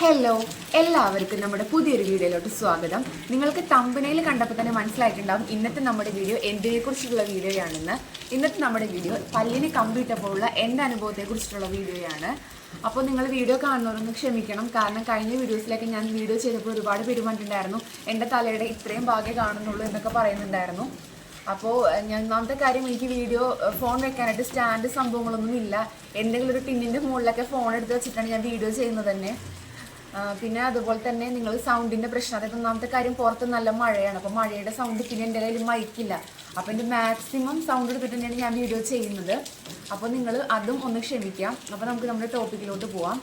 Hello എല്ലാവർക്കും നമ്മുടെ പുതിയൊരു വീഡിയോയിലോട്ട് സ്വാഗതം. നിങ്ങൾക്ക് തമ്പനയിൽ കണ്ടപ്പോൾ തന്നെ മനസ്സിലായിട്ടുണ്ടാവും ഇന്നത്തെ നമ്മുടെ വീഡിയോ എന്തിനെക്കുറിച്ചുള്ള വീഡിയോയാണെന്ന്. ഇന്നത്തെ നമ്മുടെ വീഡിയോ പല്ലിന് കമ്പിട്ടപ്പോഴുള്ള എന്റെ അനുഭവത്തെക്കുറിച്ചിട്ടുള്ള വീഡിയോയാണ്. അപ്പോൾ നിങ്ങൾ വീഡിയോ കാണുന്നവരൊന്ന് ക്ഷമിക്കണം. കാരണം കഴിഞ്ഞ വീഡിയോസിലൊക്കെ ഞാൻ വീഡിയോ ചെയ്തപ്പോൾ ഒരുപാട് പേര് പറഞ്ഞിട്ടുണ്ടായിരുന്നു എന്റെ തലയുടെ ഇത്രയും ഭാഗ്യം കാണുന്നുള്ളൂ എന്നൊക്കെ പറയുന്നുണ്ടായിരുന്നു. അപ്പോൾ ഞാൻ ഒന്നാമത്തെ കാര്യം എനിക്ക് വീഡിയോ ഫോൺ വെക്കാനായിട്ട് സ്റ്റാൻഡ് സംഭവങ്ങളൊന്നും ഇല്ല എന്തെങ്കിലും ഒരു ടിന്നിന്റെ മുകളിലൊക്കെ ഫോൺ എടുത്ത് വെച്ചിട്ടാണ് ഞാൻ വീഡിയോ ചെയ്യുന്നത് തന്നെ. പിന്നെ അതുപോലെ തന്നെ നിങ്ങൾ സൗണ്ടിന്റെ പ്രശ്നം. അതായത് ഒന്നാമത്തെ കാര്യം പുറത്ത് നല്ല മഴയാണ്. അപ്പോൾ മഴയുടെ സൗണ്ട് പിന്നെ എന്റെ കയ്യിൽ മയക്കില്ല. അപ്പോൾ എന്റെ മാക്സിമം സൗണ്ട് എടുത്തിട്ട് തന്നെയാണ് ഞാൻ വീഡിയോ ചെയ്യുന്നത്. അപ്പോൾ നിങ്ങൾ അതും ഒന്ന് ക്ഷമിക്കാം. അപ്പോൾ നമുക്ക് നമ്മുടെ ടോപ്പിക്കിലോട്ട് പോവാം.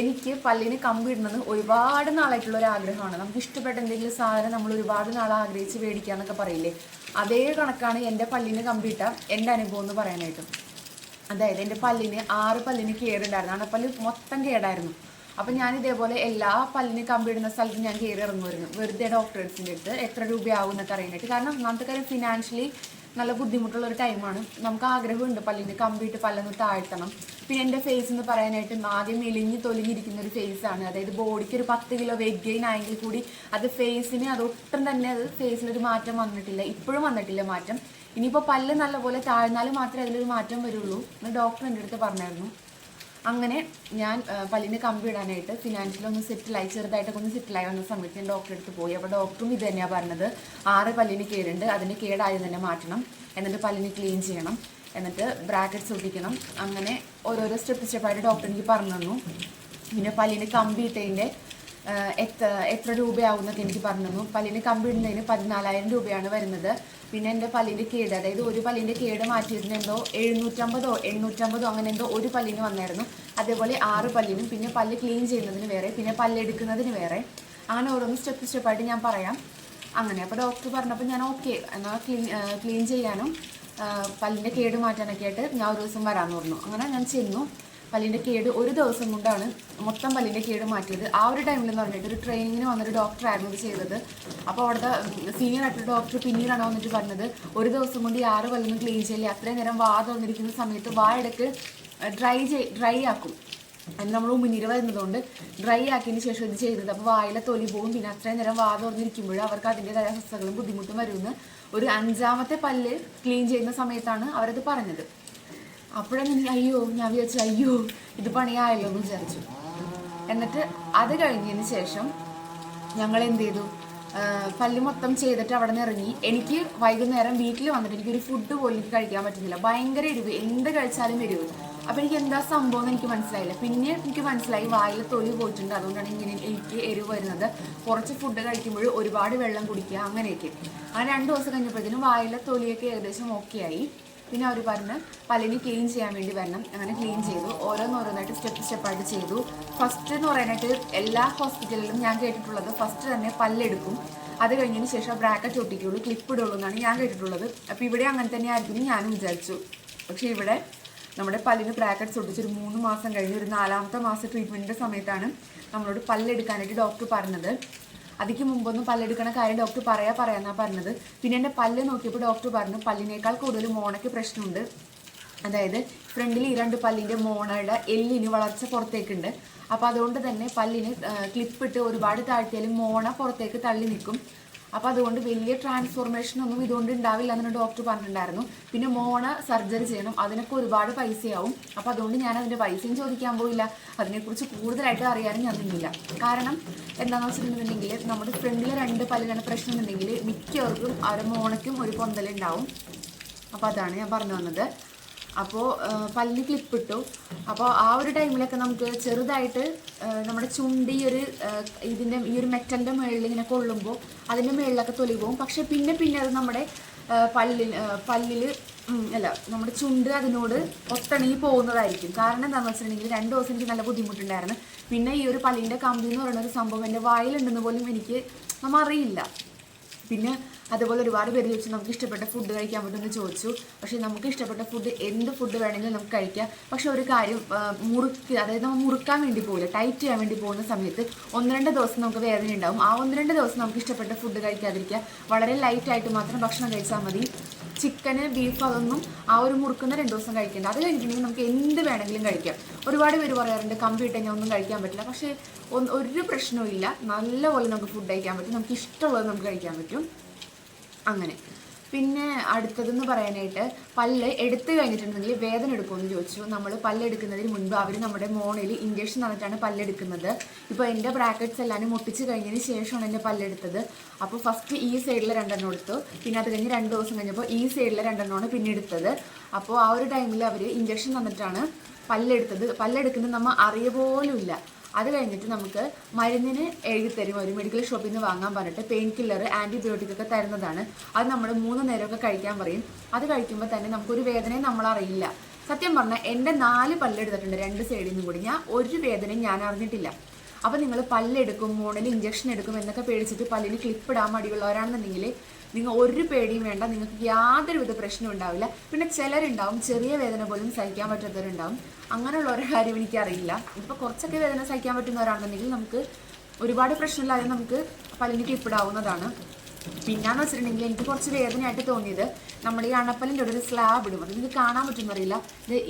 എനിക്ക് പല്ലിന് കമ്പിടുന്നത് ഒരുപാട് നാളായിട്ടുള്ള ഒരു ആഗ്രഹമാണ്. നമുക്ക് ഇഷ്ടപ്പെട്ട എന്തെങ്കിലും സാധനം നമ്മൾ ഒരുപാട് നാൾ ആഗ്രഹിച്ച് മേടിക്കാന്നൊക്കെ പറയില്ലേ? അതേ കണക്കാണ് എന്റെ പല്ലിന് കമ്പിട്ട എന്റെ അനുഭവം എന്ന് പറയാനായിട്ട്. അതായത് എന്റെ പല്ലിന് ആറ് പല്ലിന് കേടുണ്ടായിരുന്നു. അണപ്പല്ല് മൊത്തം കേടായിരുന്നു. അപ്പം ഞാൻ ഇതേപോലെ എല്ലാ പല്ലിന് കമ്പിടുന്ന സ്ഥലത്തും ഞാൻ കയറി ഇറങ്ങുമായിരുന്നു. വെറുതെ ഡോക്ടേഴ്സിന്റെ അടുത്ത് എത്ര രൂപയാവും എന്നൊക്കെ അറിയാനായിട്ട്. കാരണം ഒന്നാമത്തെ കാര്യം ഫിനാൻഷ്യലി നല്ല ബുദ്ധിമുട്ടുള്ള ഒരു ടൈമാണ് നമുക്ക് ആഗ്രഹമുണ്ട് പല്ലിന് കമ്പിയിട്ട് പല്ലൊന്ന് താഴ്ത്തണം. പിന്നെ എന്റെ ഫേസ് എന്ന് പറയാനായിട്ട് ആദ്യം മെലിഞ്ഞ് തൊലിഞ്ഞിരിക്കുന്ന ഒരു ഫേസാണ് അതായത് ബോഡിക്ക് ഒരു പത്ത് കിലോ വെയിറ്റ് ഗെയിൻ ആയെങ്കിൽ കൂടി അത് ഫേസിന് അത് ഒട്ടും തന്നെ അത് ഫേസിലൊരു മാറ്റം വന്നിട്ടില്ല. ഇപ്പോഴും വന്നിട്ടില്ല മാറ്റം. ഇനിയിപ്പോൾ പല്ല് നല്ലപോലെ താഴ്ന്നാൽ മാത്രമേ അതിലൊരു മാറ്റം വരുള്ളൂ എന്ന് ഡോക്ടർ എന്റെ അടുത്ത് പറഞ്ഞായിരുന്നു. അങ്ങനെ ഞാൻ പല്ലിന് കമ്പി ഇടാനായിട്ട് ഫിനാൻഷ്യൽ ഒന്ന് സെറ്റിലായി ചെറുതായിട്ടൊക്കെ ഒന്ന് സെറ്റിലായി വന്ന സമയത്ത് ഞാൻ ഡോക്ടറെ അടുത്ത് പോയി. അപ്പോൾ ഡോക്ടറും ഇത് തന്നെയാണ് പറഞ്ഞത്. ആറ് പല്ലിന് കേടുണ്ട്. അതിന് കേടായി തന്നെ മാറ്റണം. എന്നിട്ട് പല്ലിന് ക്ലീൻ ചെയ്യണം. എന്നിട്ട് ബ്രാക്കറ്റ് ഒട്ടിക്കണം. അങ്ങനെ ഓരോരോ സ്റ്റെപ്പ് സ്റ്റെപ്പായിട്ട് ഡോക്ടർ എനിക്ക് പറഞ്ഞു തന്നു. പിന്നെ പല്ലിന് കമ്പി ഇട്ടതിന്റെ എത്ര എത്ര രൂപയാവും എന്നൊക്കെ എനിക്ക് പറഞ്ഞു പല്ലിന് കമ്പിടുന്നതിന് പതിനാലായിരം രൂപയാണ് വരുന്നത്. പിന്നെ എന്റെ പല്ലിന്റെ കേട് അതായത് ഒരു പല്ലിന്റെ കേട് മാറ്റിയിരുന്നെന്തോ എഴുന്നൂറ്റമ്പതോ എണ്ണൂറ്റമ്പതോ അങ്ങനെ എന്തോ ഒരു പല്ലിന് വന്നായിരുന്നു. അതേപോലെ ആറ് പല്ലിനും പിന്നെ പല്ല് ക്ലീൻ ചെയ്യുന്നതിന് വേറെ പിന്നെ പല്ലെടുക്കുന്നതിന് വേറെ. അങ്ങനെ ഓരോന്ന് സ്റ്റെപ്പ് സ്റ്റെപ്പായിട്ട് ഞാൻ പറയാം. അങ്ങനെ അപ്പോൾ ഡോക്ടർ പറഞ്ഞപ്പോൾ ഞാൻ ഓക്കെ എന്നാൽ ക്ലീൻ ക്ലീൻ ചെയ്യാനും പല്ലിന്റെ കേട് മാറ്റാനൊക്കെ ആയിട്ട് ഞാൻ ഒരു ദിവസം വരാമെന്ന് പറഞ്ഞു. അങ്ങനെ ഞാൻ ചെന്നു. പല്ലിന്റെ കേട് ഒരു ദിവസം കൊണ്ടാണ് മൊത്തം പല്ലിന്റെ കേട് മാറ്റിയത്. ആ ഒരു ടൈമിൽ എന്ന് പറഞ്ഞിട്ട് ഒരു ട്രെയിനിങ്ങിന് വന്നൊരു ഡോക്ടറായിരുന്നു ഇത് ചെയ്തത്. അപ്പോൾ അവിടുത്തെ സീനിയർ ആയിട്ടുള്ള ഡോക്ടർ പിന്നീടാണ് വന്നിട്ട് പറഞ്ഞത് ഒരു ദിവസം കൊണ്ട് ഈ ആറ് പല്ലൊന്നും ക്ലീൻ ചെയ്യില്ല അത്രയും നേരം വാ തുറന്നിരിക്കുന്ന സമയത്ത് വാ ഇടയ്ക്ക് ഡ്രൈ ചെയ് ഡ്രൈ ആക്കും. അതിന് നമ്മൾ ഉമിനീര് വരുന്നതുകൊണ്ട് ഡ്രൈ ആക്കിയതിന് ശേഷം ഇത് ചെയ്തത്. അപ്പോൾ വായിലെ തൊലി പോവും പിന്നെ അത്രയും നേരം വാ തുറന്നിരിക്കുമ്പോൾ അവർക്ക് അതിന്റെതായ അസ്വസ്ഥകളും ബുദ്ധിമുട്ടും വരുമെന്ന് ഒരു അഞ്ചാമത്തെ പല്ല് ക്ലീൻ ചെയ്യുന്ന സമയത്താണ് അവരത് പറഞ്ഞത്. അപ്പോഴാണ് അയ്യോ ഞാൻ വിചാരിച്ചു അയ്യോ ഇത് പണിയായല്ലോ എന്ന് വിചാരിച്ചു. എന്നിട്ട് അത് കഴിഞ്ഞതിന് ശേഷം ഞങ്ങൾ എന്ത് ചെയ്തു? പല്ല് മൊത്തം ചെയ്തിട്ട് അവിടെ നിന്ന് ഇറങ്ങി. എനിക്ക് വൈകുന്നേരം വീട്ടിൽ വന്നിട്ട് എനിക്കൊരു ഫുഡ് പോലും എനിക്ക് കഴിക്കാൻ പറ്റുന്നില്ല. ഭയങ്കര എരിവ്. എന്ത് കഴിച്ചാലും എരിവ്. അപ്പം എനിക്ക് എന്താ സംഭവം എന്ന് എനിക്ക് മനസ്സിലായില്ല. പിന്നെ എനിക്ക് മനസ്സിലായി വായിൽ തൊലി പോയിട്ടുണ്ട്. അതുകൊണ്ടാണ് ഇങ്ങനെ എനിക്ക് എരിവ് വരുന്നത്. കുറച്ച് ഫുഡ് കഴിക്കുമ്പോൾ ഒരുപാട് വെള്ളം കുടിക്കുക അങ്ങനെയൊക്കെ. ആ രണ്ട് ദിവസം കഴിഞ്ഞപ്പോഴത്തേനും വായിലെ തൊലിയൊക്കെ ഏകദേശം ഓക്കെ ആയി. പിന്നെ അവർ പറഞ്ഞ് പല്ലിനി ക്ലീൻ ചെയ്യാൻ വേണ്ടി വരണം. അങ്ങനെ ക്ലീൻ ചെയ്തു. ഓരോന്നോരോന്നായിട്ട് സ്റ്റെപ്പ് സ്റ്റെപ്പായിട്ട് ചെയ്തു. ഫസ്റ്റ് എന്ന് പറയാനായിട്ട് എല്ലാ ഹോസ്പിറ്റലിലും ഞാൻ കേട്ടിട്ടുള്ളത് ഫസ്റ്റ് തന്നെ പല്ലെടുക്കും. അത് കഴിഞ്ഞതിന് ശേഷം ബ്രാക്കറ്റ് ഒട്ടിക്കുള്ളൂ. ക്ലിപ്പ് ഇടുള്ളൂ എന്നാണ് ഞാൻ കേട്ടിട്ടുള്ളത്. അപ്പോൾ ഇവിടെ അങ്ങനെ തന്നെ ആയിരിക്കും ഞാനും വിചാരിച്ചു. പക്ഷേ ഇവിടെ നമ്മുടെ പല്ലിന് ബ്രാക്കറ്റ്സ് ഒട്ടിച്ച് ഒരു മൂന്ന് മാസം കഴിഞ്ഞ് ഒരു നാലാമത്തെ മാസം ട്രീറ്റ്മെന്റിന്റെ സമയത്താണ് നമ്മളോട് പല്ലെടുക്കാനായിട്ട് ഡോക്ടർ പറഞ്ഞത്. അതിക്ക് മുമ്പൊന്നും പല്ലെടുക്കണ കാര്യം ഡോക്ടർ പറയാ പറയാന്നാ പറഞ്ഞത്. പിന്നെ എന്റെ പല്ല് നോക്കിയപ്പോൾ ഡോക്ടർ പറഞ്ഞു പല്ലിനേക്കാൾ കൂടുതൽ മോണയ്ക്ക് പ്രശ്നമുണ്ട്. അതായത് ഫ്രണ്ടിൽ ഈ രണ്ട് പല്ലിന്റെ മോണയുടെ എല്ലിന് വളർച്ച പുറത്തേക്കുണ്ട്. അപ്പോൾ അതുകൊണ്ട് തന്നെ പല്ലിന് ക്ലിപ്പിട്ട് ഒരുപാട് താഴ്ത്തിയാലും മോണ പുറത്തേക്ക് തള്ളി നിൽക്കും. അപ്പോൾ അതുകൊണ്ട് വലിയ ട്രാൻസ്ഫോർമേഷൻ ഒന്നും ഇതുകൊണ്ട് ഉണ്ടാവില്ല എന്ന് ഡോക്ടർ പറഞ്ഞിട്ടുണ്ടായിരുന്നു. പിന്നെ മോണ സർജറി ചെയ്യണം. അതിനൊക്കെ ഒരുപാട് പൈസയാവും. അപ്പോൾ അതുകൊണ്ട് ഞാൻ അതിന്റെ പൈസയും ചോദിക്കാൻ പോയില്ല. അതിനെക്കുറിച്ച് കൂടുതലായിട്ട് അറിയാനും ഞാൻ നിന്നില്ല. കാരണം എന്താണെന്ന് വെച്ചിട്ടുണ്ടെന്നുണ്ടെങ്കിൽ നമ്മുടെ ഫ്രണ്ടിലെ രണ്ട് പല്ലിനാണ് പ്രശ്നം എന്നുണ്ടെങ്കിൽ മിക്കവർക്കും അവരുടെ മോണയ്ക്കും ഒരു പൊന്തലുണ്ടാവും അപ്പോൾ അതാണ് ഞാൻ പറഞ്ഞു വന്നത്. അപ്പോൾ പല്ലിന് ക്ലിപ്പ് ഇട്ടു. അപ്പോൾ ആ ഒരു ടൈമിലൊക്കെ നമുക്ക് ചെറുതായിട്ട് നമ്മുടെ ചുണ്ടി ഒരു ഇതിന്റെ ഈ ഒരു മെറ്റലിന്റെ മുകളിൽ ഇങ്ങനെ കൊള്ളുമ്പോൾ അതിന്റെ മുകളിലൊക്കെ തൊലി പോകും. പക്ഷെ പിന്നെ പിന്നെ അത് നമ്മുടെ പല്ലിൽ പല്ലിൽ അല്ല നമ്മുടെ ചുണ്ട് അതിനോട് ഒത്തണങ്ങി പോകുന്നതായിരിക്കും. കാരണം എന്താണെന്ന് വെച്ചിട്ടുണ്ടെങ്കിൽ രണ്ട് ദിവസം എനിക്ക് നല്ല ബുദ്ധിമുട്ടുണ്ടായിരുന്നു. പിന്നെ ഈ ഒരു പല്ലിന്റെ കമ്പി എന്ന് പറയുന്ന ഒരു സംഭവം എന്റെ വായിലുണ്ടെന്ന് പോലും എനിക്ക് നമ്മൾ അറിയില്ല. പിന്നെ അതുപോലെ ഒരുപാട് പേര് ചോദിച്ചു നമുക്ക് ഇഷ്ടപ്പെട്ട ഫുഡ് കഴിക്കാൻ പറ്റുമെന്ന് ചോദിച്ചു. പക്ഷേ നമുക്ക് ഇഷ്ടപ്പെട്ട ഫുഡ് എന്ത് ഫുഡ് വേണമെങ്കിലും നമുക്ക് കഴിക്കാം. പക്ഷേ ഒരു കാര്യം മുറുക്കി അതായത് നമ്മൾ മുറുക്കാൻ വേണ്ടി പോകില്ല ടൈറ്റ് ചെയ്യാൻ വേണ്ടി പോകുന്ന സമയത്ത് ഒന്ന് രണ്ട് ദിവസം നമുക്ക് വേദന ഉണ്ടാവും ആ ഒന്ന് രണ്ട് ദിവസം നമുക്ക് ഇഷ്ടപ്പെട്ട ഫുഡ് കഴിക്കാതിരിക്കുക. വളരെ ലൈറ്റായിട്ട് മാത്രം ഭക്ഷണം കഴിച്ചാൽ മതി. ചിക്കന് ബീഫ് അതൊന്നും ആ ഒരു മുറുക്കുന്ന രണ്ടു ദിവസം കഴിക്കേണ്ട. അത് കഴിഞ്ഞിട്ടുണ്ടെങ്കിൽ നമുക്ക് എന്ത് വേണമെങ്കിലും കഴിക്കാം. ഒരുപാട് പേര് പറയാറുണ്ട് കമ്പി ഇട്ട് ഒന്നും കഴിക്കാൻ പറ്റില്ല. പക്ഷേ ഒരു പ്രശ്നവും ഇല്ല. നല്ലപോലെ നമുക്ക് ഫുഡ് കഴിക്കാൻ പറ്റും. നമുക്ക് ഇഷ്ടമുള്ളത് നമുക്ക് കഴിക്കാൻ പറ്റും. അങ്ങനെ. പിന്നെ അടുത്തതെന്ന് പറയാനായിട്ട് പല്ല് എടുത്തു കഴിഞ്ഞിട്ടുണ്ടെങ്കിൽ വേദന എടുക്കുമെന്ന് ചോദിച്ചു. നമ്മൾ പല്ലെടുക്കുന്നതിന് മുൻപ് അവർ നമ്മുടെ മോണിൽ ഇഞ്ചക്ഷൻ തന്നിട്ടാണ് പല്ലെടുക്കുന്നത് ഇപ്പോൾ എന്റെ ബ്രാക്കറ്റ്സ് എല്ലാം മുട്ടിച്ച് കഴിഞ്ഞതിന് ശേഷമാണ് എന്റെ പല്ലെടുത്തത് അപ്പോൾ ഫസ്റ്റ് ഈ സൈഡിൽ രണ്ടെണ്ണം എടുത്തു. പിന്നെ അത് കഴിഞ്ഞ് രണ്ട് ദിവസം കഴിഞ്ഞപ്പോൾ ഈ സൈഡിൽ രണ്ടെണ്ണമാണ് പിന്നെ എടുത്തത്. അപ്പോൾ ആ ഒരു ടൈമിൽ അവർ ഇഞ്ചക്ഷൻ തന്നിട്ടാണ് പല്ലെടുത്തത്. പല്ലെടുക്കുന്നത് നമ്മൾ അറിയ പോലും ഇല്ല. അത് കഴിഞ്ഞിട്ട് നമുക്ക് മരുന്നിന് എഴുതി തരും ഒരു മെഡിക്കൽ ഷോപ്പിൽ നിന്ന് വാങ്ങാൻ പറഞ്ഞിട്ട് പെയിൻ കില്ലർ ആന്റിബയോട്ടിക് ഒക്കെ തരുന്നതാണ്. അത് നമ്മൾ മൂന്ന് നേരമൊക്കെ കഴിക്കാൻ പറയും. അത് കഴിക്കുമ്പോൾ തന്നെ നമുക്കൊരു വേദനയും നമ്മൾ അറിയില്ല. സത്യം പറഞ്ഞാൽ എന്റെ നാല് പല്ലെടുത്തിട്ടുണ്ട് രണ്ട് സൈഡിൽ നിന്നും കൂടി. ഞാൻ ഒരു വേദനയും ഞാൻ അറിഞ്ഞിട്ടില്ല. അപ്പോൾ നിങ്ങൾ പല്ലെടുക്കും മോണിൽ ഇഞ്ചക്ഷൻ എടുക്കും എന്നൊക്കെ പേടിച്ചിട്ട് പല്ലിന് ക്ലിപ്പ് ഇടാൻ മടിയുള്ളവരാണെന്നുണ്ടെങ്കിൽ നിങ്ങൾ ഒരു പേടിയും വേണ്ട. നിങ്ങൾക്ക് യാതൊരുവിധ പ്രശ്നവും ഉണ്ടാവില്ല. പിന്നെ ചിലരുണ്ടാവും ചെറിയ വേദന പോലും സഹിക്കാൻ പറ്റാത്തവരുണ്ടാവും. അങ്ങനെയുള്ള ഒരു കാര്യം എനിക്കറിയില്ല. ഇപ്പോൾ കുറച്ചൊക്കെ വേദന സഹിക്കാൻ പറ്റുന്നവരാണെന്നുണ്ടെങ്കിൽ നമുക്ക് ഒരുപാട് പ്രശ്നമില്ലാതെ നമുക്ക് പല്ലിന് ഇപ്പിടാവുന്നതാണ് പിന്നാന്ന് വെച്ചിട്ടുണ്ടെങ്കിൽ എനിക്ക് കുറച്ച് വേദനയായിട്ട് തോന്നിയത് നമ്മൾ ഈ അണപ്പലിന്റെ ഒരു സ്ലാബ് ഇടും. അത് നിങ്ങൾക്ക് കാണാൻ പറ്റുമെന്നറിയില്ല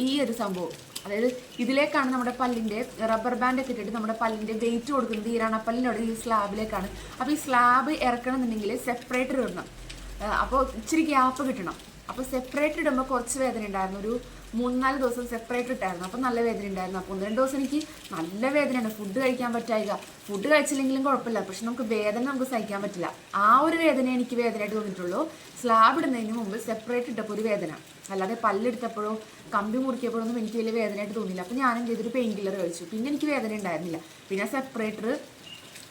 ഈ ഒരു സംഭവം. അതായത് ഇതിലേക്കാണ് നമ്മുടെ പല്ലിന്റെ റബ്ബർ ബാൻഡ് ഒക്കെ ഇട്ടിട്ട് നമ്മുടെ പല്ലിന്റെ വെയിറ്റ് കൊടുക്കുന്നത്. ഈ രണപ്പല്ലിനോട് ഈ സ്ലാബിലേക്കാണ് അപ്പോൾ ഈ സ്ലാബ് ഇറക്കണം എന്നുണ്ടെങ്കിൽ സെപ്പറേറ്റർ ഇടണം അപ്പോൾ ഇച്ചിരി ഗ്യാപ്പ് കിട്ടണം. അപ്പോൾ സെപ്പറേറ്റ് ഇടുമ്പോൾ കുറച്ച് വേദന ഉണ്ടായിരുന്നു. ഒരു മൂന്നാൽ ദിവസം സെപ്പറേറ്റ് ഇട്ടായിരുന്നു. അപ്പോൾ നല്ല വേദന ഉണ്ടായിരുന്നു. അപ്പോൾ ഒന്ന് രണ്ട് ദിവസം എനിക്ക് നല്ല വേദനയാണ് ഫുഡ് കഴിക്കാൻ പറ്റായിക ഫുഡ് കഴിച്ചില്ലെങ്കിലും കുഴപ്പമില്ല. പക്ഷെ നമുക്ക് വേദന നമുക്ക് സഹിക്കാൻ പറ്റില്ല. ആ ഒരു വേദന എനിക്ക് വേദനയായിട്ട് തോന്നിയിട്ടുള്ളൂ. സ്ലാബ് ഇടുന്നതിന് മുമ്പ് സെപ്പറേറ്റ് ഇട്ടപ്പോൾ ഒരു വേദന. അല്ലാതെ പല്ലെടുത്തപ്പോഴോ കമ്പി മുറിക്കപ്പോഴോ ഒന്നും എനിക്ക് വലിയ വേദനയായിട്ട് തോന്നിയില്ല. അപ്പോൾ ഞാനും ചെയ്തൊരു പെയിൻ കില്ലർ കഴിച്ചു. പിന്നെ എനിക്ക് വേദന ഉണ്ടായിരുന്നില്ല. പിന്നെ സെപ്പറേറ്റർ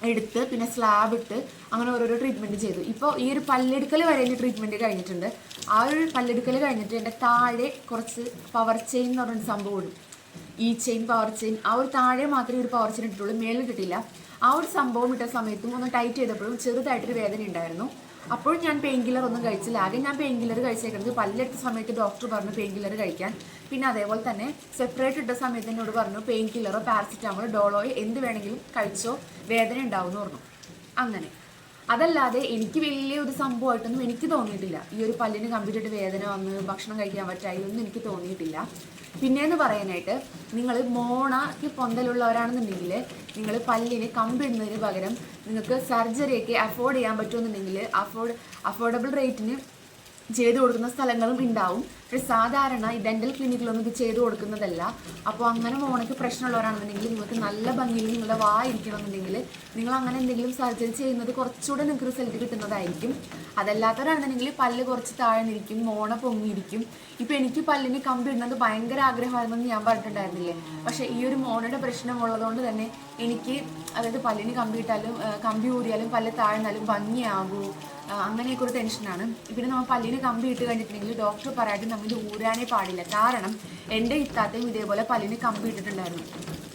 എടുത്ത് പിന്നെ സ്ലാബ് ഇട്ട് അങ്ങനെ ഓരോരോ ട്രീറ്റ്മെന്റ് ചെയ്തു. ഇപ്പോൾ ഈ ഒരു പല്ലെടുക്കൽ വരെ എന്റെ ട്രീറ്റ്മെന്റ് കഴിഞ്ഞിട്ടുണ്ട്. ആ ഒരു പല്ലെടുക്കൽ കഴിഞ്ഞിട്ട് എന്റെ താഴെ കുറച്ച് പവർ ചെയിൻ എന്ന് പറഞ്ഞൊരു സംഭവം ഈ ചെയിൻ പവർ ചെയിൻ ആ ഒരു താഴെ മാത്രമേ ഒരു പവർ ചെയിൻ ഇട്ടിട്ടുള്ളൂ. മേളിൽ കിട്ടില്ല ആ ഒരു സംഭവം ഇട്ട സമയത്തും ഒന്ന് ടൈറ്റ് ചെയ്തപ്പോഴും ചെറുതായിട്ടൊരു വേദന ഉണ്ടായിരുന്നു അപ്പോഴും ഞാൻ പെയിൻ കില്ലർ ഒന്നും കഴിച്ചില്ല. ആകെ ഞാൻ പെയിൻ കില്ലർ കഴിച്ചേക്കുന്നത് പല്ലെടുത്ത സമയത്ത് ഡോക്ടർ പറഞ്ഞു പെയിൻ കില്ലർ കഴിക്കാൻ. പിന്നെ അതേപോലെ തന്നെ സെപ്പറേറ്റ് ഇട്ട സമയത്ത് എന്നോട് പറഞ്ഞു പെയിൻ കില്ലറോ പാരസിറ്റമോളോ ഡോളോയോ എന്ത് വേണമെങ്കിലും കഴിച്ചോ. വേദന ഉണ്ടാവും എന്ന് പറഞ്ഞു. അങ്ങനെ. അതല്ലാതെ എനിക്ക് വലിയൊരു സംഭവമായിട്ടൊന്നും എനിക്ക് തോന്നിയിട്ടില്ല. ഈ ഒരു പല്ലിന് കമ്പ്യൂട്ടർ വേദന വന്ന് ഭക്ഷണം കഴിക്കാൻ പറ്റായി ഒന്നും എനിക്ക് തോന്നിയിട്ടില്ല. പിന്നെയെന്ന് പറയാനായിട്ട് നിങ്ങൾ മോണയ്ക്ക് പൊന്തലുള്ളവരാണെന്നുണ്ടെങ്കിൽ നിങ്ങൾ പല്ലിന് കമ്പിടുന്നതിന് പകരം നിങ്ങൾക്ക് സർജറിയൊക്കെ അഫോർഡ് ചെയ്യാൻ പറ്റുമെന്നുണ്ടെങ്കിൽ അഫോർഡ് അഫോർഡബിൾ റേറ്റിന് ചെയ്തു കൊടുക്കുന്ന സ്ഥലങ്ങളും ഉണ്ടാവും. പക്ഷെ സാധാരണ ഈ ഡെന്റൽ ക്ലിനിക്കിലൊന്നും ഇത് ചെയ്തു കൊടുക്കുന്നതല്ല. അപ്പോൾ അങ്ങനെ മോണയ്ക്ക് പ്രശ്നമുള്ളവരാണെന്നുണ്ടെങ്കിൽ നിങ്ങൾക്ക് നല്ല ഭംഗിയിൽ നിങ്ങളുടെ വായിരിക്കണമെന്നുണ്ടെങ്കിൽ നിങ്ങൾ അങ്ങനെ എന്തെങ്കിലും സർജറി ചെയ്യുന്നത് കുറച്ചുകൂടെ നിങ്ങൾക്ക് റിസൾട്ട് കിട്ടുന്നതായിരിക്കും. അതല്ലാത്തവരാണെന്നുണ്ടെങ്കിൽ പല്ല് കുറച്ച് താഴ്ന്നിരിക്കും മോണ പൊങ്ങിയിരിക്കും. ഇപ്പൊ എനിക്ക് പല്ലിന് കമ്പി ഇടുന്നത് ഭയങ്കര ആഗ്രഹമായിരുന്നെന്ന് ഞാൻ പറഞ്ഞിട്ടുണ്ടായിരുന്നില്ലേ? പക്ഷേ ഈ ഒരു മോണയുടെ പ്രശ്നമുള്ളതുകൊണ്ട് തന്നെ എനിക്ക് അതായത് പല്ലിന് കമ്പി ഇട്ടാലും കമ്പി ഊരിയാലും പല്ല് താഴ്ന്നാലും ഭംഗിയാകൂ. അങ്ങനെയൊക്കെ ഒരു ടെൻഷനാണ് പിന്നെ നമ്മൾ പല്ലിന് കമ്പി ഇട്ട് കഴിഞ്ഞിട്ടുണ്ടെങ്കിൽ ഡോക്ടർ പറയാതെ നമ്മൾ ഊരാനേ പാടില്ല. കാരണം എന്റെ ഇത്താത്തയും ഇതേപോലെ പല്ലിന് കമ്പി ഇട്ടിട്ടുണ്ടായിരുന്നു.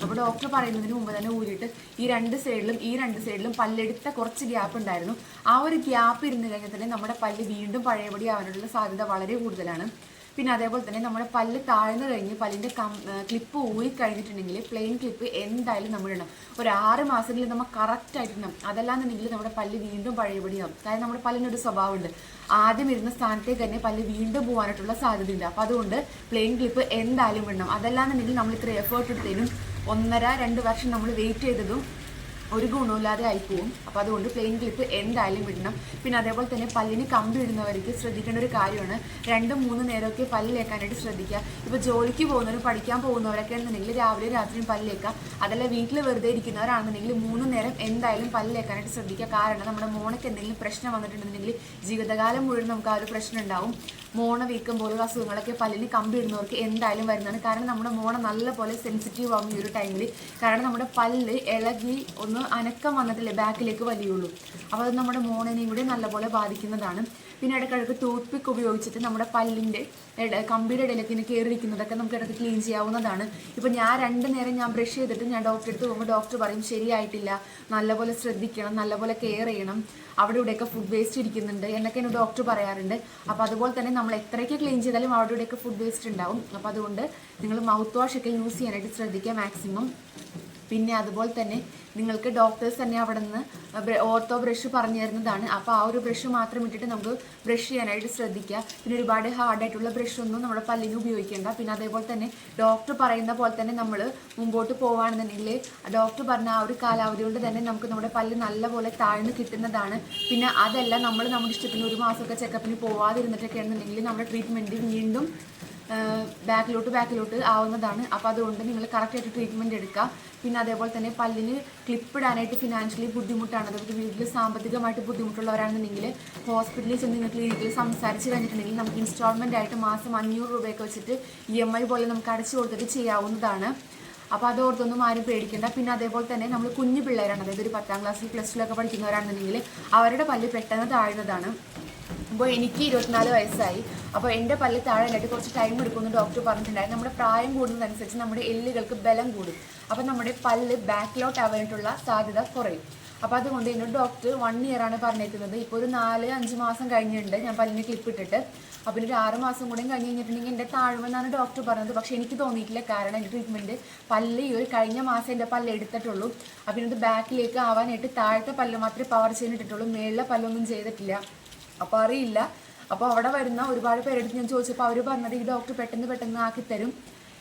അപ്പോൾ ഡോക്ടർ പറയുന്നതിന് മുമ്പ് തന്നെ ഊരിയിട്ട് ഈ രണ്ട് സൈഡിലും ഈ രണ്ട് സൈഡിലും പല്ലെടുത്ത കുറച്ച് ഗ്യാപ്പ് ഉണ്ടായിരുന്നു. ആ ഒരു ഗ്യാപ്പ് ഇരുന്ന് കഴിഞ്ഞാൽ തന്നെ നമ്മുടെ പല്ല് വീണ്ടും പഴയപടി ആവാനുള്ള സാധ്യത വളരെ കൂടുതലാണ്. പിന്നെ അതേപോലെ തന്നെ നമ്മുടെ പല്ല് താഴ്ന്നു കഴിഞ്ഞ് പല്ലിന്റെ കം ക്ലിപ്പ് ഊരി കഴിഞ്ഞിട്ടുണ്ടെങ്കിൽ പ്ലെയിൻ ക്ലിപ്പ് എന്തായാലും നമ്മൾ ഇടണം. ഒരു ആറ് മാസത്തിൽ നമ്മൾ കറക്റ്റ് ആയിട്ട് ഇടണം. അതല്ലാന്നുണ്ടെങ്കിൽ നമ്മുടെ പല്ല് വീണ്ടും പഴയപടിയാവും. അതായത് നമ്മുടെ പല്ലിനൊരു സ്വഭാവമുണ്ട്. ആദ്യം ഇരുന്ന സ്ഥാനത്തേക്ക് തന്നെ പല്ല് വീണ്ടും പോകാനായിട്ടുള്ള സാധ്യതയുണ്ട്. അപ്പോൾ അതുകൊണ്ട് പ്ലെയിൻ ക്ലിപ്പ് എന്തായാലും ഇടണം. അതല്ലാന്നുണ്ടെങ്കിൽ നമ്മൾ ഇത്ര എഫേർട്ട് എടുത്തതിനും ഒന്നര രണ്ട് വർഷം നമ്മൾ വെയിറ്റ് ചെയ്തതും ഒരു ഗുണമില്ലാതെ ആയിപ്പോവും. അപ്പോൾ അതുകൊണ്ട് പ്ലെയിൻ ക്ലിപ്പ് എന്തായാലും ഇടണം പിന്നെ അതേപോലെ തന്നെ പല്ലിന് കമ്പി ഇടുന്നവർക്ക് ശ്രദ്ധിക്കേണ്ട ഒരു കാര്യമാണ്. രണ്ടും മൂന്ന് നേരമൊക്കെ പല്ലിലേക്കാനായിട്ട് ശ്രദ്ധിക്കുക. ഇപ്പോൾ ജോലിക്ക് പോകുന്നവരും പഠിക്കാൻ പോകുന്നവരൊക്കെ ആണെന്നുണ്ടെങ്കിൽ രാവിലെ രാത്രിയും പല്ല് തേക്കുക. അതല്ല വീട്ടിൽ വെറുതെ ഇരിക്കുന്നവരാണെന്നുണ്ടെങ്കിൽ മൂന്ന് നേരം എന്തായാലും പല്ലിലേക്കാനായിട്ട് ശ്രദ്ധിക്കുക. കാരണം നമ്മുടെ മോണയ്ക്ക് എന്തെങ്കിലും പ്രശ്നം വന്നിട്ടുണ്ടെന്നുണ്ടെങ്കിൽ ജീവിതകാലം മുഴുവൻ നമുക്ക് ആ ഒരു പ്രശ്നം ഉണ്ടാവും. മോണ വീക്കം പോലുള്ള അസുഖങ്ങളൊക്കെ പല്ലിന് കമ്പി ഇടുന്നവർക്ക് എന്തായാലും വരുന്നതാണ്. കാരണം നമ്മുടെ മോണ നല്ലപോലെ സെൻസിറ്റീവ് ആകും ഈ ഒരു ടൈമിൽ കാരണം നമ്മുടെ പല്ല് ഇളകി ഒന്ന് അനക്കം വന്നിട്ടില്ലേ ബാക്കിലേക്ക് വലിയുള്ളൂ. അപ്പോൾ അത് നമ്മുടെ മോണിനെയും കൂടി നല്ലപോലെ ബാധിക്കുന്നതാണ്. പിന്നെ ഇടയ്ക്കിടയ്ക്ക് ടൂത്ത് പിക്ക് ഉപയോഗിച്ചിട്ട് നമ്മുടെ പല്ലിന്റെ കമ്പിയുടെ ഇടയിലേക്ക് ഇങ്ങനെ കയറിയിരിക്കുന്നതൊക്കെ നമുക്ക് ഇടയ്ക്ക് ക്ലീൻ ചെയ്യാവുന്നതാണ്. ഇപ്പോൾ ഞാൻ രണ്ട് നേരം ഞാൻ ബ്രഷ് ചെയ്തിട്ട് ഞാൻ ഡോക്ടറെ അടുത്ത് പോകുമ്പോൾ ഡോക്ടർ പറയും ശരിയായിട്ടില്ല. നല്ലപോലെ ശ്രദ്ധിക്കണം. നല്ലപോലെ കെയർ ചെയ്യണം. അവിടെ ഇവിടെയൊക്കെ ഫുഡ് വേസ്റ്റ് ഇരിക്കുന്നുണ്ട് എന്നൊക്കെ എന്നോട് ഡോക്ടർ പറയാറുണ്ട്. അപ്പോൾ അതുപോലെ തന്നെ നമ്മൾ എത്രയൊക്കെ ക്ലീൻ ചെയ്താലും അവിടെ ഇവിടെയൊക്കെ ഫുഡ് വേസ്റ്റ് ഉണ്ടാവും. അപ്പോൾ അതുകൊണ്ട് നിങ്ങൾ മൗത്ത് വാഷ് ഒക്കെ യൂസ് ചെയ്യാനായിട്ട് ശ്രദ്ധിക്കുക മാക്സിമം പിന്നെ അതുപോലെ തന്നെ നിങ്ങൾക്ക് ഡോക്ടേഴ്സ് തന്നെ അവിടെ നിന്ന് ഓർത്തോ ബ്രഷ് പറഞ്ഞു തരുന്നതാണ്. അപ്പോൾ ആ ഒരു ബ്രഷ് മാത്രം ഇട്ടിട്ട് നമുക്ക് ബ്രഷ് ചെയ്യാനായിട്ട് ശ്രദ്ധിക്കുക. പിന്നെ ഒരുപാട് ഹാർഡായിട്ടുള്ള ബ്രഷ് ഒന്നും നമ്മുടെ പല്ലിന് ഉപയോഗിക്കേണ്ട. പിന്നെ അതേപോലെ തന്നെ ഡോക്ടർ പറയുന്ന പോലെ തന്നെ നമ്മൾ മുമ്പോട്ട് പോവുകയാണെന്നുണ്ടെങ്കിൽ ഡോക്ടർ പറഞ്ഞ ആ ഒരു കാലാവധി കൊണ്ട് തന്നെ നമുക്ക് നമ്മുടെ പല്ല് നല്ലപോലെ താഴ്ന്നു കിട്ടുന്നതാണ്. പിന്നെ അതെല്ലാം നമ്മൾ നമ്മുടെ ഇഷ്ടത്തിന് ഒരു മാസമൊക്കെ ചെക്കപ്പിന് പോവാതിരുന്നിട്ടൊക്കെ ആണെന്നുണ്ടെങ്കിൽ നമ്മുടെ ട്രീറ്റ്മെന്റ് വീണ്ടും ബാക്കിലോട്ട് ബാക്കിലോട്ട് ആവുന്നതാണ്. അപ്പോൾ അതുകൊണ്ട് നിങ്ങൾ കറക്റ്റായിട്ട് ട്രീറ്റ്മെന്റ് എടുക്കുക. പിന്നെ അതേപോലെ തന്നെ പല്ലിന് ക്ലിപ്പ് ഇടാനായിട്ട് ഫിനാൻഷ്യലി ബുദ്ധിമുട്ടാണ്. അതായത് വീട്ടിൽ സാമ്പത്തികമായിട്ട് ബുദ്ധിമുട്ടുള്ളവരാണെന്നുണ്ടെങ്കിൽ ഹോസ്പിറ്റലിൽ ചെന്ന് നിങ്ങൾ ക്ലിനിക്കിൽ സംസാരിച്ച് കഴിഞ്ഞിട്ടുണ്ടെങ്കിൽ നമുക്ക് ഇൻസ്റ്റാൾമെന്റ് ആയിട്ട് മാസം അഞ്ഞൂറ് രൂപയൊക്കെ വെച്ചിട്ട് ഇ എം ഐ പോലെ നമുക്ക് അടച്ചു കൊടുത്തിട്ട് ചെയ്യാവുന്നതാണ്. അപ്പോൾ അതോർത്തൊന്നും ആരും പേടിക്കേണ്ട. പിന്നെ അതേപോലെ തന്നെ നമ്മൾ കുഞ്ഞു പിള്ളേരാണ്. അതായത് ഒരു പത്താം ക്ലാസ്സിൽ പ്ലസ് ടുവിലൊക്കെ പഠിക്കുന്നവരാണെന്നുണ്ടെങ്കിൽ അവരുടെ പല്ല് പെട്ടെന്ന് താഴ്ന്നതാണ്. അപ്പോൾ എനിക്ക് ഇരുപത്തിനാല് വയസ്സായി. അപ്പോൾ എന്റെ പല്ല് താഴാനായിട്ട് കുറച്ച് ടൈം എടുക്കുമെന്ന് ഡോക്ടർ പറഞ്ഞിട്ടുണ്ടായിരുന്നു. നമ്മുടെ പ്രായം കൂടുന്നതനുസരിച്ച് നമ്മുടെ എല്ലുകൾക്ക് ബലം കൂടും. അപ്പോൾ നമ്മുടെ പല്ല് ബാക്കിലോട്ട് ആവാനായിട്ടുള്ള സാധ്യത കുറയും. അപ്പോൾ അതുകൊണ്ട് എന്നോട് ഡോക്ടർ വൺ ഇയർ ആണ് പറഞ്ഞേക്കുന്നത്. ഇപ്പോൾ ഒരു നാല് അഞ്ച് മാസം കഴിഞ്ഞിട്ടുണ്ട് ഞാൻ പല്ലിന് ക്ലിപ്പ് ഇട്ടിട്ട്. അപ്പോൾ ഒരു ആറ് മാസം കൂടെ കഴിഞ്ഞ് കഴിഞ്ഞിട്ടുണ്ടെങ്കിൽ എന്റെ താഴ്മെന്നാണ് ഡോക്ടർ പറഞ്ഞത്. പക്ഷേ എനിക്ക് തോന്നിയിട്ടില്ല. കാരണം എന്റെ ട്രീറ്റ്മെന്റ് പല്ല് ഈ ഒരു കഴിഞ്ഞ മാസം എന്റെ പല്ല് എടുത്തിട്ടുള്ളൂ. അപ്പോൾ ഇത് ബാക്കിലേക്ക് ആവാനായിട്ട് താഴത്തെ പല്ല് മാത്രമേ പവർ ചെയ്തിട്ടുള്ളൂ മേളിലെ പല്ലൊന്നും ചെയ്തിട്ടില്ല. അപ്പോൾ അറിയില്ല. അപ്പോൾ അവിടെ വരുന്ന ഒരുപാട് പേരെടുത്ത് ഞാൻ ചോദിച്ചപ്പോൾ അവർ പറഞ്ഞത് ഈ ഡോക്ടർ പെട്ടെന്ന് പെട്ടെന്ന് ആക്കി തരും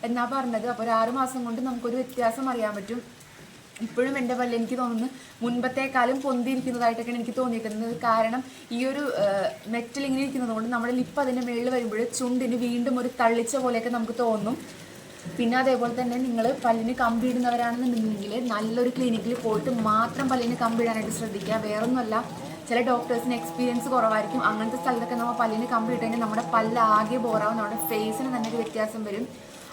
എന്നാ പറഞ്ഞത്. അപ്പോൾ ഒരു ആറ് മാസം കൊണ്ട് നമുക്കൊരു വ്യത്യാസം അറിയാൻ പറ്റും. ഇപ്പോഴും എന്റെ പല്ല് എനിക്ക് തോന്നുന്നു മുൻപത്തേക്കാളും പൊന്തിയിരിക്കുന്നതായിട്ടൊക്കെയാണ് എനിക്ക് തോന്നിയിരിക്കുന്നത് കാരണം ഈ ഒരു മെറ്റൽ ഇങ്ങനെ ഇരിക്കുന്നത് കൊണ്ട് നമ്മുടെ ലിപ്പ് അതിന്റെ മുകളിൽ വരുമ്പോൾ ചുണ്ടിന് വീണ്ടും ഒരു തള്ളിച്ച പോലെയൊക്കെ നമുക്ക് തോന്നും. പിന്നെ അതേപോലെ തന്നെ നിങ്ങൾ പല്ലിന് കമ്പിയിടുന്നവരാണെന്നുണ്ടെങ്കിൽ നല്ലൊരു ക്ലിനിക്കിൽ പോയിട്ട് മാത്രം പല്ലിന് കമ്പിടാനായിട്ട് ശ്രദ്ധിക്കുക. വേറൊന്നുമല്ല. ചില ഡോക്ടേഴ്സിന് എക്സ്പീരിയൻസ് കുറവായിരിക്കും. അങ്ങനത്തെ സ്ഥലത്തൊക്കെ നമ്മൾ പല്ലിന് കമ്പി നമ്മുടെ പല്ല് ആകെ ബോറാവും നമ്മുടെ ഫേസിന് തന്നെ ഒരു വ്യത്യാസം വരും.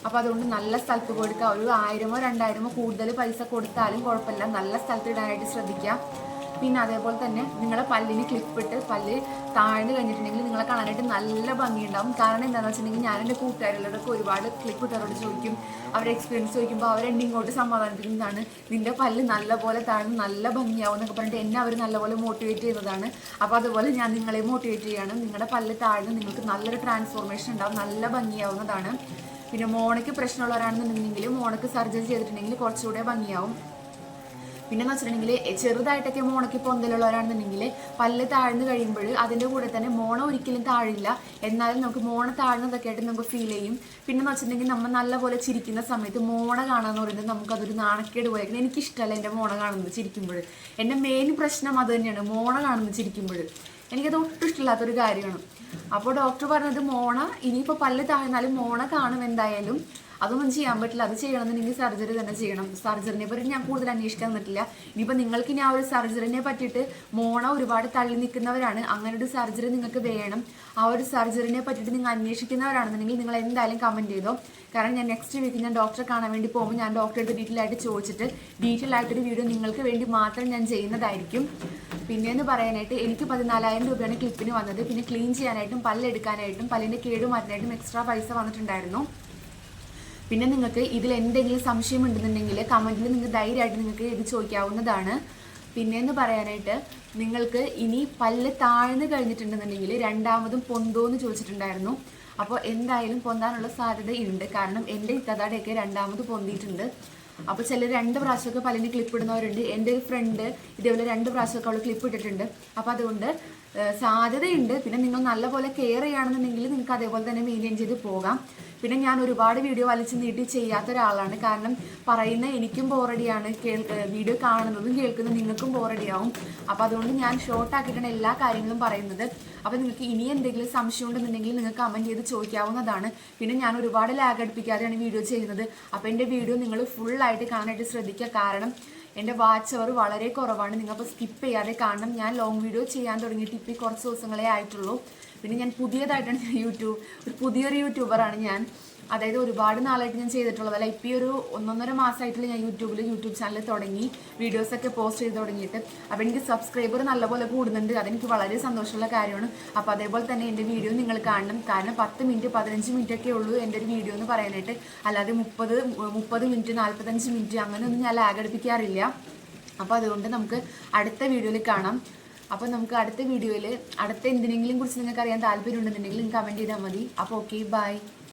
അപ്പോൾ അതുകൊണ്ട് നല്ല സ്ഥലത്ത് കൊടുക്കുക. ഒരു ആയിരമോ രണ്ടായിരമോ കൂടുതൽ പൈസ കൊടുത്താലും കുഴപ്പമില്ല. നല്ല സ്ഥലത്ത് ഇടാനായിട്ട് ശ്രദ്ധിക്കുക. പിന്നെ അതേപോലെ തന്നെ നിങ്ങളെ പല്ലിന് ക്ലിപ്പിട്ട് പല്ല് താഴ്ന്നു കഴിഞ്ഞിട്ടുണ്ടെങ്കിൽ നിങ്ങളെ കാണാനായിട്ട് നല്ല ഭംഗിയുണ്ടാവും. കാരണം എന്താണെന്ന് വെച്ചിട്ടുണ്ടെങ്കിൽ ഞാൻ എന്റെ കൂട്ടുകാരികളോടൊക്കെ ഒരുപാട് ക്ലിപ്പ് ഇട്ടവരോട് ചോദിക്കും. അവരുടെ എക്സ്പീരിയൻസ് ചോദിക്കുമ്പോൾ അവരെന്നെ ഇങ്ങോട്ട് സമാധാനിപ്പിക്കുന്നതാണ്. നിന്റെ പല്ല് നല്ലപോലെ താഴ്ന്ന് നല്ല ഭംഗിയാവും എന്നൊക്കെ പറഞ്ഞിട്ട് എന്നെ അവർ നല്ലപോലെ മോട്ടിവേറ്റ് ചെയ്യുന്നതാണ്. അപ്പോൾ അതുപോലെ ഞാൻ നിങ്ങളെ മോട്ടിവേറ്റ് ചെയ്യാണ്. നിങ്ങളുടെ പല്ല് താഴ്ന്ന് നിങ്ങൾക്ക് നല്ലൊരു ട്രാൻസ്ഫോർമേഷൻ ഉണ്ടാവും. നല്ല ഭംഗിയാവുന്നതാണ്. പിന്നെ മോണയ്ക്ക് പ്രശ്നമുള്ളവരാണെന്നുണ്ടെങ്കിൽ മോണയ്ക്ക് സർജറി ചെയ്തിട്ടുണ്ടെങ്കിൽ കുറച്ചുകൂടെ ഭംഗിയാവും. പിന്നെന്ന് വെച്ചിട്ടുണ്ടെങ്കിൽ ചെറുതായിട്ടൊക്കെ മോണയ്ക്ക് പൊന്തലുള്ളവരാണെന്നുണ്ടെങ്കിൽ പല്ല് താഴ്ന്നു കഴിയുമ്പോൾ അതിന്റെ കൂടെ തന്നെ മോണ ഒരിക്കലും താഴില്ല. എന്നാലും നമുക്ക് മോണ താഴ്ന്നതൊക്കെ ആയിട്ട് നമുക്ക് ഫീൽ ചെയ്യും. പിന്നെന്ന് വെച്ചിട്ടുണ്ടെങ്കിൽ നമ്മൾ നല്ലപോലെ ചിരിക്കുന്ന സമയത്ത് മോണ കാണാന്ന് പറയുന്നത് നമുക്കതൊരു നാണക്കേട് പോലെ എനിക്കിഷ്ടമല്ല എന്റെ മോണ കാണുന്നത് ചിരിക്കുമ്പോൾ. എന്റെ മെയിൻ പ്രശ്നം അത് തന്നെയാണ് മോണ കാണുന്നത് ചിരിക്കുമ്പോൾ. എനിക്കത് ഒട്ടും ഇഷ്ടമില്ലാത്തൊരു കാര്യമാണ്. അപ്പോൾ ഡോക്ടർ പറഞ്ഞത് മോണ ഇനിയിപ്പോൾ പല്ല് താഴ്ന്നാലും മോണ കാണും എന്തായാലും. അതൊന്നും ചെയ്യാൻ പറ്റില്ല. അത് ചെയ്യണമെന്നുണ്ടെങ്കിൽ സർജറി തന്നെ ചെയ്യണം. സർജറിനെ പറ്റി ഞാൻ കൂടുതൽ അന്വേഷിക്കാൻ പറ്റില്ല ഇനിയിപ്പോൾ നിങ്ങൾക്ക് ഇനി ആ ഒരു സർജറിനെ പറ്റിയിട്ട് മോണ ഒരുപാട് തള്ളി നിൽക്കുന്നവരാണ്. അങ്ങനെ ഒരു സർജറി നിങ്ങൾക്ക് വേണം. ആ ഒരു സർജറിനെ പറ്റിയിട്ട് നിങ്ങൾ അന്വേഷിക്കുന്നവരാണെന്നുണ്ടെങ്കിൽ നിങ്ങൾ എന്തായാലും കമന്റ് ചെയ്തോ. കാരണം ഞാൻ നെക്സ്റ്റ് വീക്ക് ഞാൻ ഡോക്ടറെ കാണാൻ വേണ്ടി പോകുമ്പോൾ ഞാൻ ഡോക്ടറെ ഡീറ്റെയിൽ ആയിട്ട് ചോദിച്ചിട്ട് ഡീറ്റെയിൽ ആയിട്ടൊരു വീഡിയോ നിങ്ങൾക്ക് വേണ്ടി മാത്രം ഞാൻ ചെയ്യുന്നതായിരിക്കും. പിന്നെ എന്ന് പറയാനായിട്ട് എനിക്ക് പതിനാലായിരം രൂപയാണ് ക്ലിപ്പിന് വന്നത്. പിന്നെ ക്ലീൻ ചെയ്യാനായിട്ടും പല്ലെടുക്കാനായിട്ടും പല്ലിന്റെ കേട് മാറ്റാനായിട്ടും എക്സ്ട്രാ പൈസ വന്നിട്ടുണ്ടായിരുന്നു. പിന്നെ നിങ്ങൾക്ക് ഇതിൽ എന്തെങ്കിലും സംശയം ഉണ്ടെന്നുണ്ടെങ്കിൽ കമന്റിൽ നിങ്ങൾക്ക് ധൈര്യമായിട്ട് നിങ്ങൾക്ക് ഇത് ചോദിക്കാവുന്നതാണ്. പിന്നെയെന്ന് പറയാനായിട്ട് നിങ്ങൾക്ക് ഇനി പല്ല് താഴ്ന്നു കഴിഞ്ഞിട്ടുണ്ടെന്നുണ്ടെങ്കിൽ രണ്ടാമതും പൊന്തോന്ന് ചോദിച്ചിട്ടുണ്ടായിരുന്നു. അപ്പോൾ എന്തായാലും പൊന്താനുള്ള സാധ്യതയുണ്ട് കാരണം എന്റെ ഇത്തതാടെയൊക്കെ രണ്ടാമത് പൊന്തിയിട്ടുണ്ട്. അപ്പോൾ ചില രണ്ട് പ്രാവശ്യമൊക്കെ പല്ലിന് ക്ലിപ്പ് ഇടുന്നവരുണ്ട്. എന്റെ ഒരു ഫ്രണ്ട് ഇതേപോലെ രണ്ട് പ്രാവശ്യമൊക്കെ അവൾ ക്ലിപ്പ് ഇട്ടിട്ടുണ്ട്. അപ്പോൾ അതുകൊണ്ട് സാധ്യതയുണ്ട്. പിന്നെ നിങ്ങൾ നല്ലപോലെ കെയർ ചെയ്യുകയാണെന്നുണ്ടെങ്കിൽ നിങ്ങൾക്ക് അതേപോലെ തന്നെ മെയിന്റെയിൻ ചെയ്ത് പോകാം. പിന്നെ ഞാൻ ഒരുപാട് വീഡിയോ വലിച്ചു നീട്ടി ചെയ്യാത്ത ഒരാളാണ്. കാരണം പറയുന്ന എനിക്കും ബോറടിയാണ് വീഡിയോ കാണുന്നതും കേൾക്കുന്നതും നിങ്ങൾക്കും ബോറടിയാവും അപ്പോൾ അതുകൊണ്ട് ഞാൻ ഷോർട്ട് ആക്കിയിട്ടാണ് എല്ലാ കാര്യങ്ങളും പറയുന്നത്. അപ്പോൾ നിങ്ങൾക്ക് ഇനി എന്തെങ്കിലും സംശയം ഉണ്ടെന്നുണ്ടെങ്കിൽ നിങ്ങൾക്ക് കമന്റ് ചെയ്ത് ചോദിക്കാവുന്നതാണ്. പിന്നെ ഞാൻ ഒരുപാട് ലാഗ് അടുപ്പിക്കാതെയാണ് വീഡിയോ ചെയ്യുന്നത്. അപ്പോൾ എന്റെ വീഡിയോ നിങ്ങൾ ഫുള്ളായിട്ട് കാണാനായിട്ട് ശ്രദ്ധിക്കുക. കാരണം എന്റെ വാച്ച് അവർ വളരെ കുറവാണ്. നിങ്ങൾ സ്കിപ്പ് ചെയ്യാതെ കാണണം. ഞാൻ ലോങ് വീഡിയോ ചെയ്യാൻ തുടങ്ങിയിട്ട് ഇപ്പോൾ കുറച്ച് ദിവസങ്ങളേ ആയിട്ടുള്ളൂ. പിന്നെ ഞാൻ പുതിയതായിട്ടാണ് ഞാൻ യൂട്യൂബ് ഒരു പുതിയൊരു യൂട്യൂബറാണ് ഞാൻ. അതായത് ഒരുപാട് നാളായിട്ട് ഞാൻ ചെയ്തിട്ടുള്ളത് അല്ല ഇപ്പോൾ ഒരു ഒന്നൊന്നര മാസമായിട്ടുള്ള ഞാൻ യൂട്യൂബിൽ യൂട്യൂബ് ചാനൽ തുടങ്ങി വീഡിയോസൊക്കെ പോസ്റ്റ് ചെയ്ത് തുടങ്ങിയിട്ട്. അപ്പോൾ എനിക്ക് സബ്സ്ക്രൈബർ നല്ലപോലെ കൂടുന്നുണ്ട് അതെനിക്ക് വളരെ സന്തോഷമുള്ള കാര്യമാണ്. അപ്പോൾ അതേപോലെ തന്നെ എന്റെ വീഡിയോ നിങ്ങൾ കാണണം. കാരണം പത്ത് മിനിറ്റ് പതിനഞ്ച് മിനിറ്റ് ഒക്കെ ഉള്ളൂ എന്റെ ഒരു വീഡിയോ എന്ന് പറയാനായിട്ട്. അല്ലാതെ മുപ്പത് മുപ്പത് മിനിറ്റ് നാൽപ്പത്തഞ്ച് മിനിറ്റ് അങ്ങനെയൊന്നും ഞാൻ ലാഗ് അടുപ്പിക്കാറില്ല അപ്പോൾ അതുകൊണ്ട് നമുക്ക് അടുത്ത വീഡിയോയിൽ കാണാം. അപ്പോൾ നമുക്ക് അടുത്ത വീഡിയോയിൽ അടുത്ത എന്തിനെങ്കിലും കുറിച്ച് നിങ്ങൾക്ക് അറിയാൻ താല്പര്യം ഉണ്ടെന്നുണ്ടെങ്കിൽ കമന്റ് ചെയ്താൽ മതി. അപ്പോൾ ഓക്കെ ബൈ